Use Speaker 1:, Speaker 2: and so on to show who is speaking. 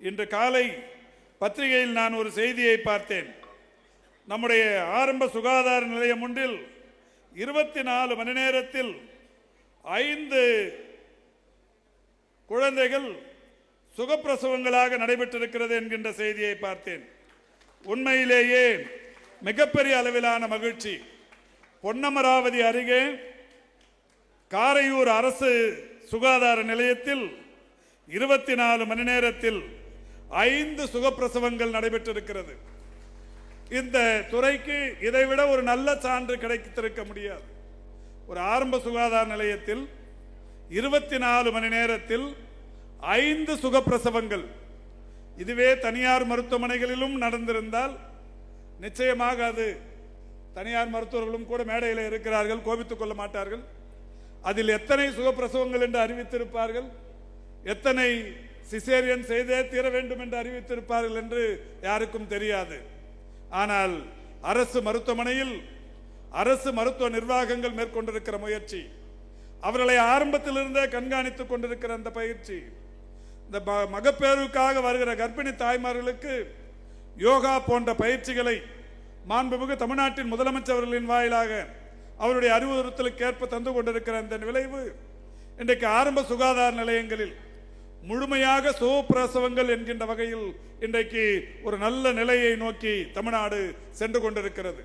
Speaker 1: இன்று காலை பத்திரிகையில் நான் ஒரு செய்தியை பார்த்தேன். நம்முடைய ஆரம்ப சுகாதார நிலையம் ஒன்றில் இருபத்தி நாலு மணி நேரத்தில் ஐந்து குழந்தைகள் சுகப்பிரசவங்களாக நடைபெற்றிருக்கிறது என்கின்ற செய்தியை பார்த்தேன். உண்மையிலேயே மிகப்பெரிய அளவிலான மகிழ்ச்சி. பொன்னமராவதி அருகே காரையூர் அரசு சுகாதார நிலையத்தில் இருபத்தி நாலு மணி நேரத்தில் ஐந்து சுகப்பிரசவங்கள் நடைபெற்றிருக்கிறது. இந்த துறைக்கு இதைவிட ஒரு நல்ல சான்று கிடைத்திருக்க முடியாது. ஒரு ஆரம்ப சுகாதார நிலையத்தில் இருபத்தி நாலு மணி நேரத்தில் ஐந்து சுகப்பிரசவங்கள். இதுவே தனியார் மருத்துவமனைகளிலும் நடந்திருந்தால் நிச்சயமாக அது தனியார் மருத்துவர்களும் கூட மேடையில் இருக்கிறார்கள் கோபித்துக் கொள்ள மாட்டார்கள். அதில் எத்தனை சுகப்பிரசவங்கள் என்று அறிவித்திருப்பார்கள்? எத்தனை சிசேரியன் செய்தே தீர வேண்டும் என்று அறிவித்திருப்பார்கள் என்று யாருக்கும் தெரியாது. ஆனால் அரசு மருத்துவமனையில் அரசு மருத்துவ நிர்வாகங்கள் மேற்கொண்டிருக்கிற முயற்சி அவர்களை ஆரம்பத்திலிருந்தே கண்காணித்துக் கொண்டிருக்கிற அந்த பயிற்சி இந்த ம- மகப்பேறுக்காக வருகிற கர்ப்பிணி தாய்மார்களுக்கு யோகா போன்ற பயிற்சிகளை மாண்புமிகு தமிழ்நாட்டின் முதலமைச்சர்களின் வாயிலாக அவருடைய அறிவுறுத்தலுக்கு ஏற்ப தந்து கொண்டிருக்கிற அந்த விளைவு இன்றைக்கு ஆரம்ப சுகாதார நிலையங்களில் முழுமையாக சுகப்பிரசவங்கள் என்கின்ற வகையில் இன்றைக்கு ஒரு நல்ல நிலையை நோக்கி தமிழ்நாடு சென்று கொண்டிருக்கிறது.